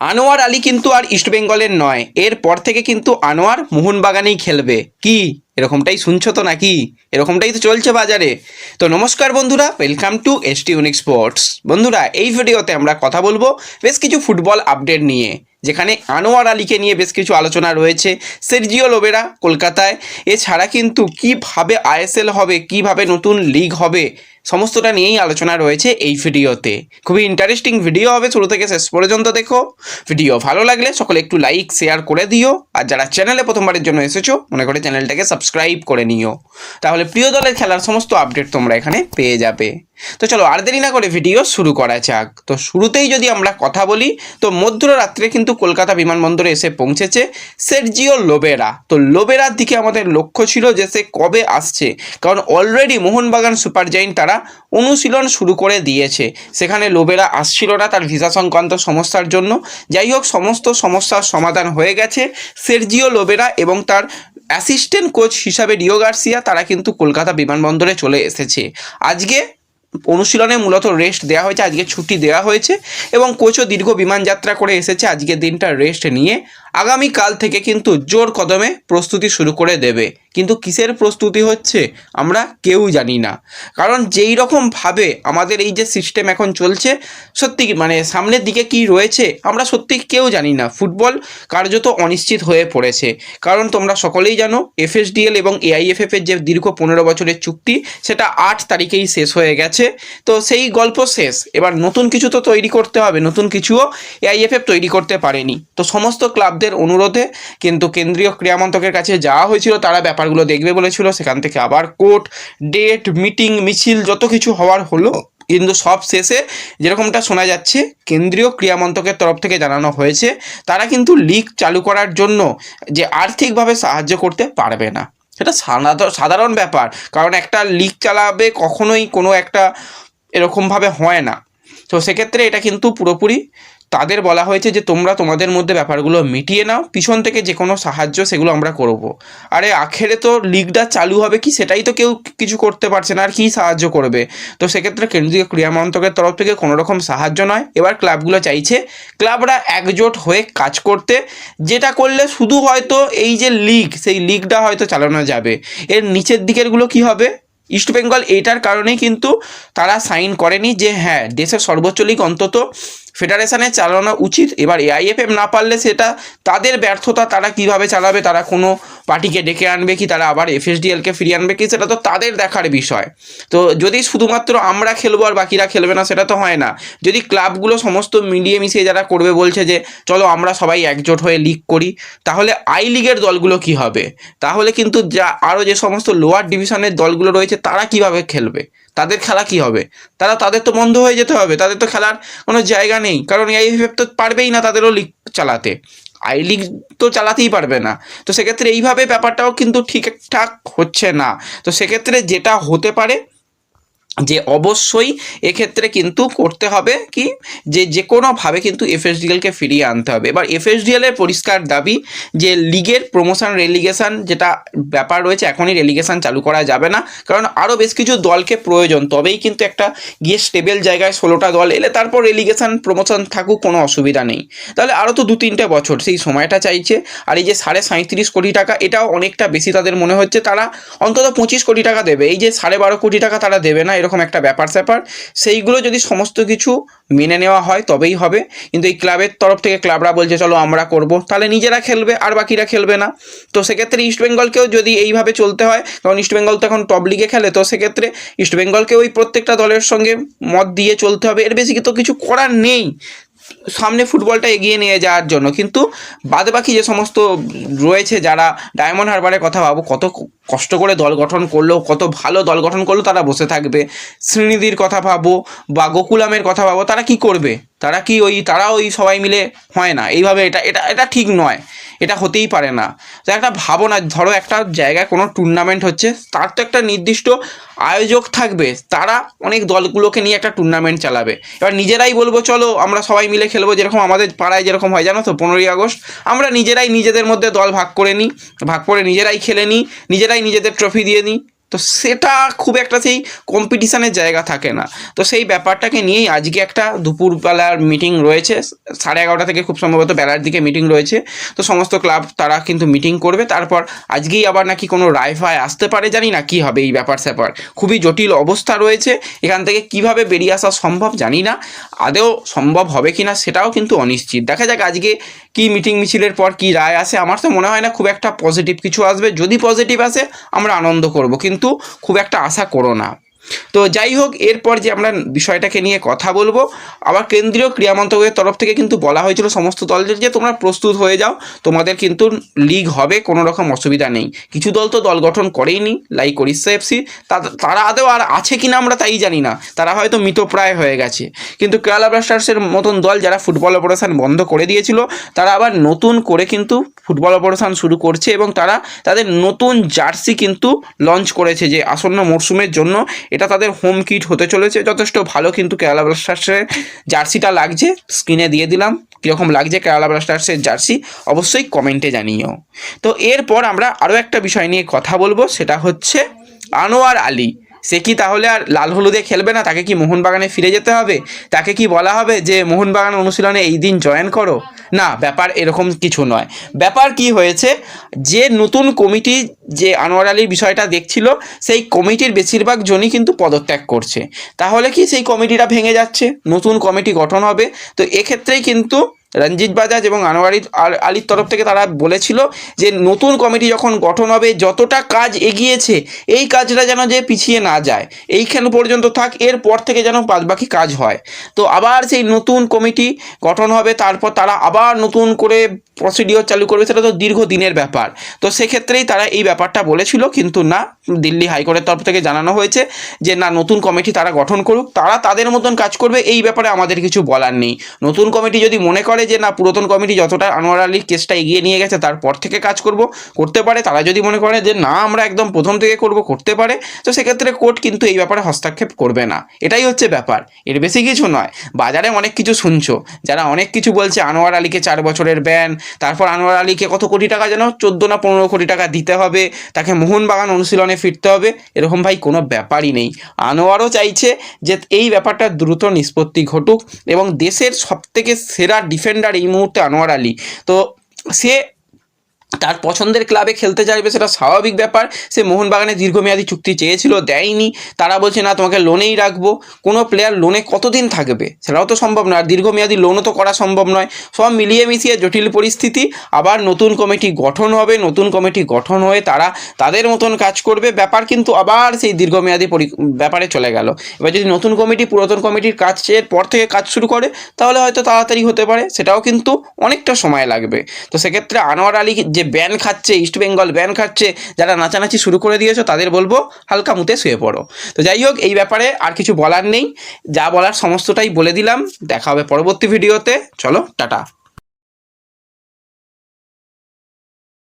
আনোয়ার আলী কিন্তু আর ইস্টবেঙ্গলের নয়। এরপর থেকে কিন্তু আনোয়ার মোহনবাগানেই খেলবে। কি? এরকমটাই শুনছো তো নাকি? এরকমটাই তো চলছে বাজারে। তো নমস্কার বন্ধুরা welcome to S T unique sports বন্ধুরা, এই ভিডিওতে আমরা কথা বলব বেশ কিছু ফুটবল আপডেট নিয়ে, যেখানে আনোয়ার আলীকে নিয়ে বেশ কিছু আলোচনা রয়েছে। সেরজিও লোবেরা কলকাতায়। এছাড়া কিন্তু কীভাবে আইএসএল হবে, কীভাবে নতুন লিগ হবে সমস্তটা নিয়েই আলোচনা রয়েছে এই ভিডিওতে। খুবই ইন্টারেস্টিং ভিডিও হবে শুরু থেকে শেষ পর্যন্ত দেখো। ভিডিও ভালো লাগলে সকলে একটু লাইক শেয়ার করে দিও। আর যারা চ্যানেলে প্রথমবারের জন্য এসেছ, মনে করে চ্যানেলটাকে সাবস্ক্রাইব করে নিও। তাহলে প্রিয় দলের খেলার সমস্ত আপডেট তোমরা এখানে পেয়ে যাবে। তো চলো আর দেরি না করে ভিডিও শুরু করা যাক। তো শুরুতেই যদি আমরা কথা বলি, তো মধ্যরাত্রে কিন্তু কলকাতা বিমানবন্দরে এসে পৌঁছেছে সেরজিও লোবেরা। তো লোবেরার দিকে আমাদের লক্ষ্য ছিল যে সে কবে আসছে। কারণ অলরেডি মোহনবাগান সুপার জাইন্ট তারা অনুশীলন শুরু করে দিয়েছে। সেখানে লোবেরা আসছিল না তার ভিসা সংক্রান্ত সমস্যার জন্য। যাই হোক, সমস্ত সমস্যার সমাধান হয়ে গেছে। সেরজিও লোবেরা এবং তার অ্যাসিস্ট্যান্ট কোচ হিসাবে ডিও গার্সিয়া, তারা কিন্তু কলকাতা বিমানবন্দরে চলে এসেছে। আজকে অনুশীলনে মূলত রেস্ট দেওয়া হয়েছে, আজকে ছুটি দেওয়া হয়েছে এবং কোচও দীর্ঘ বিমান যাত্রা করে এসেছে। আজকের দিনটা রেস্ট নিয়ে আগামীকাল থেকে কিন্তু জোর কদমে প্রস্তুতি শুরু করে দেবে। কিন্তু কিসের প্রস্তুতি হচ্ছে, আমরা কেউ জানি না। কারণ যেই রকমভাবে আমাদের এই যে সিস্টেম এখন চলছে, সত্যি মানে সামনের দিকে কি রয়েছে, আমরা সত্যি কেউ জানি না। ফুটবল কার্যত অনিশ্চিত হয়ে পড়েছে। কারণ তোমরা সকলেই জানো এফএসডিএল এবং এআইএফএফ এর যে দীর্ঘ পনেরো বছরের চুক্তি, সেটা আট তারিখেই শেষ হয়ে গেছে। তো সেই গল্প শেষ। এবার নতুন কিছু তো তৈরি করতে হবে, নতুন কিছুও এআইএফএফ তৈরি করতে পারেনি। তো সমস্ত ক্লাবদের অনুরোধে কিন্তু কেন্দ্রীয় ক্রীড়ামন্ত্রকের কাছে যাওয়া হয়েছিল, তারা ব্যাপারগুলো দেখবে বলেছিল। সেখান থেকে আবার কোর্ট, ডেট, মিটিং, মিছিল, যত কিছু হওয়ার হলো, কিন্তু সব শেষে যেরকমটা শোনা যাচ্ছে, কেন্দ্রীয় ক্রীড়ামন্ত্রকের তরফ থেকে জানানো হয়েছে, তারা কিন্তু লিগ চালু করার জন্য যে আর্থিকভাবে সাহায্য করতে পারবে না। সেটা সাধারণ ব্যাপার, কারণ একটা লিগ চালাবে কখনোই কোনো একটা এরকমভাবে হয় না। তো সেক্ষেত্রে এটা কিন্তু পুরোপুরি তাদের বলা হয়েছে যে তোমরা তোমাদের মধ্যে ব্যাপারগুলো মিটিয়ে নাও, পিছন থেকে যে কোনো সাহায্য সেগুলো আমরা করব। আরে আখেরে তো লিগটা চালু হবে কি? সেটাই তো কেউ কিছু করতে পারছে না, আর কি সাহায্য করবে? তো সেক্ষেত্রে কেন্দ্রীয় ক্রীড়া মন্ত্রকের তরফ থেকে কোনো রকম সাহায্য নয়। এবার ক্লাবগুলো চাইছে ক্লাবরা একজোট হয়ে কাজ করতে, যেটা করলে শুধু হয়তো এই যে লিগ, সেই লিগটা হয়তো চালানো যাবে। এর নিচের দিকেরগুলো কি হবে? ইস্টবেঙ্গল এইটার কারণেই কিন্তু তারা সাইন করেনি যে হ্যাঁ দেশের সর্বোচ্চ লিগ অন্তত ফেডারেশনে চালানো উচিত। এবার এআইএফএফ না পারলে সেটা তাদের ব্যর্থতা, তারা কীভাবে চালাবে, তারা কোনো পার্টিকে ডেকে আনবে কি, তারা আবার এফএসডিএলকে ফিরিয়ে আনবে কি, সেটা তো তাদের দেখার বিষয়। তো যদি শুধুমাত্র আমরা খেলব আর বাকিরা খেলবে না, সেটা তো হয় না। যদি ক্লাবগুলো সমস্ত মিলিয়ে মিশিয়ে যারা করবে বলছে যে, চলো আমরা সবাই একজোট হয়ে লিগ করি তাহলে আই লিগের দলগুলো কি হবে? তাহলে কিন্তু যা আরও যে সমস্ত লোয়ার ডিভিশনের দলগুলো রয়েছে, তারা কীভাবে খেলবে? তাদের খেলা কি হবে? তারা, তাদের তো বন্ধ হয়ে যেতে হবে। তাদের তো খেলার কোনো জায়গা নেই। কারণ আইএফএফ তো পারবেই না তাদেরও লিগ চালাতে। আই লিগ তো চালাতেই পারবে না। তো সেক্ষেত্রে এইভাবে ব্যাপারটাও কিন্তু ঠিকঠাক হচ্ছে না। তো সেক্ষেত্রে যেটা হতে পারে যে অবশ্যই এক্ষেত্রে কিন্তু করতে হবে কি? যে যে কোনোভাবে কিন্তু এফএসডিএলকে ফিরিয়ে আনতে হবে। এবার এফএসডিএলের পরিষ্কার দাবি যে, লিগের প্রমোশন রেলিগেশন যেটা ব্যাপার রয়েছে, এখনই রেলিগেশন চালু করা যাবে না। কারণ আরও বেশ কিছু দলকে প্রয়োজন, তবেই কিন্তু একটা গিয়ে স্টেবল জায়গায় ষোলোটা দল এলে তারপর রেলিগেশন প্রমোশন থাকুক, কোনো অসুবিধা নেই। তাহলে আরও তো দু তিনটে বছর, সেই সময়টা চাইছে। আর এই যে সাড়ে সাঁত্রিশ কোটি টাকা, এটাও অনেকটা বেশি তাদের মনে হচ্ছে। তারা অন্তত পঁচিশ কোটি টাকা দেবে। এই যে সাড়ে বারো কোটি টাকা তারা দেবে না, এরকম একটা ব্যাপার স্যাপার। সেইগুলো যদি সমস্ত কিছু মেনে নেওয়া হয় তবেই হবে। কিন্তু এই ক্লাবের তরফ থেকে ক্লাবরা বলছে, চলো আমরা করব। তাহলে নিজেরা খেলবে, আর বাকিরা খেলবে না। তো সেক্ষেত্রে ইস্টবেঙ্গলকেও যদি এইভাবে চলতে হয়, কারণ ইস্টবেঙ্গল তো এখন টপ লিগে খেলে, তো সেক্ষেত্রে ইস্টবেঙ্গলকে ওই প্রত্যেকটা দলের সঙ্গে মত দিয়ে চলতে হবে। এর বেশি তো কিছু করার নেই। সামনে ফুটবলটা এগিয়ে নিয়ে যাওয়ার জন্য। কিন্তু বাদে বাকি যে সমস্ত রয়েছে যারা ডায়মন্ড হারবারের কথা ভাবো, কত কষ্ট করে দল গঠন করল, কত ভালো দল গঠন করল, তারা বসে থাকবে। শ্রীনিধির কথা ভাবো বা গোকুলামের কথা ভাবো, তারা কি করবে? তারা কি ওই, তারা ওই সবাই মিলে হয় না? এইভাবে এটা এটা এটা ঠিক নয়। এটা হতেই পারে না। তো একটা ভাবনা, ধরো একটা জায়গায় কোনো টুর্নামেন্ট হচ্ছে, তার তো একটা নির্দিষ্ট আয়োজক থাকবে। তারা অনেক দলগুলোকে নিয়ে একটা টুর্নামেন্ট চালাবে। এবার নিজেরাই বলব, চলো, আমরা সবাই মিলে খেলব যেরকম আমাদের পাড়ায় যেরকম হয়। জানো তো, পনেরোই আগস্ট। আমরা নিজেরাই নিজেদের মধ্যে দল ভাগ করে নিই, ভাগ করে নিজেরাই খেলে নিই, নিজেরাই নিজেদের ট্রফি দিয়ে নিই। তো সেটা খুব একটা সেই কম্পিটিশানের জায়গা থাকে না। তো সেই ব্যাপারটাকে নিয়েই আজকে একটা দুপুরবেলার মিটিং রয়েছে। সাড়ে এগারোটা থেকে খুব সম্ভবত বেলার দিকে মিটিং রয়েছে। তো সমস্ত ক্লাব তারা কিন্তু মিটিং করবে। তারপর আজকেই আবার নাকি কোনো রায় ফায় আসতে পারে, জানি না কি হবে এই ব্যাপার স্যাপার। খুবই জটিল অবস্থা রয়েছে। এখান থেকে কীভাবে বেরিয়ে আসা সম্ভব জানি না। আদেও সম্ভব হবে কি না সেটাও কিন্তু অনিশ্চিত। দেখা যাক আজকে কি মিটিং মিছিলের পর কি রায় আসে। আমার তো মনে হয় না খুব একটা পজিটিভ কিছু আসবে। যদি পজিটিভ আসে, আমরা আনন্দ করব। কিন্তু খুব একটা আশা করো না। তো যাই হোক, এরপর যে আমরা বিষয়টাকে নিয়ে কথা বলব, আবার কেন্দ্রীয় ক্রীড়া মন্ত্রকের তরফ থেকে কিন্তু বলা হয়েছিল সমস্ত দলদের যে তোমরা প্রস্তুত হয়ে যাও, তোমাদের কিন্তু লিগ হবে, কোনো রকম অসুবিধা নেই। কিছু দল তো দল গঠন করেইনি লাইক ওড়িশা এফসি তারা আদৌ আর আছে কিনা আমরা তাই জানি না, তারা হয়তো মৃতপ্রায় হয়ে গেছে। কিন্তু কেরালা ব্লাস্টার্সের মতন দল যারা ফুটবল অপারেশন বন্ধ করে দিয়েছিল, তারা আবার নতুন করে কিন্তু ফুটবল অপারেশন শুরু করছে এবং তারা তাদের নতুন জার্সি কিন্তু লঞ্চ করেছে যে আসন্ন মরশুমের জন্য। এটা তাদের হোম কিট হতে চলেছে, যথেষ্ট ভালো কিন্তু কেরালা ব্লাস্টার্সের জার্সিটা লাগছে স্ক্রিনে দিয়ে দিলাম, কীরকম লাগছে কেরালা ব্লাস্টার্সের জার্সি অবশ্যই কমেন্টে জানিও। তো এরপর আমরা আরও একটা বিষয় নিয়ে কথা বলব, সেটা হচ্ছে আনোয়ার আলী। সে কি তাহলে আর লাল হলুদে খেলবে না? তাকে কি মোহনবাগানে ফিরে যেতে হবে? তাকে কি বলা হবে যে, মোহনবাগান অনুশীলনে এই দিন জয়েন করো? না, ব্যাপার এরকম কিছু নয়। ব্যাপার কি হয়েছে, যে নতুন কমিটি যে আনোয়ার আলীর বিষয়টা দেখছিল, সেই কমিটির বেশিরভাগ জনই কিন্তু পদত্যাগ করছে। তাহলে কি সেই কমিটিটা ভেঙে যাচ্ছে? নতুন কমিটি গঠন হবে? তো এক্ষেত্রেই কিন্তু রঞ্জিত বাজাজ এবং আনোয়ারি আল- আলীর তরফ থেকে তারা বলেছিল যে নতুন কমিটি যখন গঠন হবে, যতটা কাজ এগিয়েছে, এই কাজটা যেন যে পিছিয়ে না যায়। এইখান পর্যন্ত থাক, এরপর থেকে যেন বাদবাকি কাজ হয়। তো আবার সেই নতুন কমিটি গঠন হবে, তারপর তারা আবার নতুন করে প্রসিডিওর চালু করবে, সেটা তো দীর্ঘদিনের ব্যাপার। তো সেক্ষেত্রেই তারা এই ব্যাপারটা বলেছিল, কিন্তু না, দিল্লি হাইকোর্টের তরফ থেকে জানানো হয়েছে যে না, নতুন কমিটি তারা গঠন করুক, তারা তাদের মতন কাজ করবে, এই ব্যাপারে আমাদের কিছু বলার নেই। নতুন কমিটি যদি মনে করে যে না, পুরাতন কমিটি যতটা আনোয়ার আলীর কেসটা এগিয়ে নিয়ে গেছে, তারপর থেকে কাজ করব, করতে পারে। তারা যদি মনে করে যে, না, আমরা একদম প্রথম থেকে করব, করতে পারে, তো সেক্ষেত্রে কোর্ট কিন্তু এই ব্যাপারে হস্তক্ষেপ করবে না। এটাই হচ্ছে ব্যাপার। এর বেশি কিছু নয়। বাজারে অনেক কিছু শুনছো, যারা অনেক কিছু বলছে, আনোয়ার আলীকে চার বছরের ব্যান তারপর আনোয়ার আলীকে কত কোটি টাকা যেন, চোদ্দ না পনেরো কোটি টাকা দিতে হবে, তাকে মোহনবাগান অনুশীলনে ফিরতে হবে, এরকম ভাই কোনো ব্যাপারই নেই। আনোয়ারও চাইছে যে, এই ব্যাপারটা দ্রুত নিষ্পত্তি ঘটুক এবং দেশের সবথেকে সেরা ডিফেন্ডার এই মুহূর্তে আনোয়ার আলী। তো সে তার পছন্দের ক্লাবে খেলতে চাইবে সেটা স্বাভাবিক ব্যাপার। সে মোহনবাগানে দীর্ঘমেয়াদী চুক্তি চেয়েছিল, দেয়নি। তারা বলছে, না, তোমাকে লোনেই রাখব। কোনো প্লেয়ার লোনে কতদিন থাকবে? সেটাও তো সম্ভব নয়। আর দীর্ঘমেয়াদী লোনও তো করা সম্ভব নয়। সব মিলিয়ে মিশিয়ে জটিল পরিস্থিতি। আবার নতুন কমিটি গঠন হবে, নতুন কমিটি গঠন হয়ে তারা তাদের মতন কাজ করবে। ব্যাপার কিন্তু আবার সেই দীর্ঘমেয়াদী পরি, ব্যাপারে চলে গেল। এবার যদি নতুন কমিটি, পুরাতন কমিটির কাজের পর থেকে কাজ শুরু করে, তাহলে হয়তো তাড়াতাড়ি হতে পারে। সেটাও কিন্তু অনেকটা সময় লাগবে। তো সেক্ষেত্রে আনোয়ার আলী যে ব্যান খাচ্ছে ইস্টবেঙ্গল ব্যান খাচ্ছে, যারা নাচানাচি শুরু করে দিয়েছ তাদের বলব হালকা মুতে শুয়ে পড়ো। তো যাই হোক, এই ব্যাপারে আর কিছু বলার নেই। যা বলার সমস্তটাই বলে দিলাম। দেখা হবে পরবর্তী ভিডিওতে চলো, টাটা।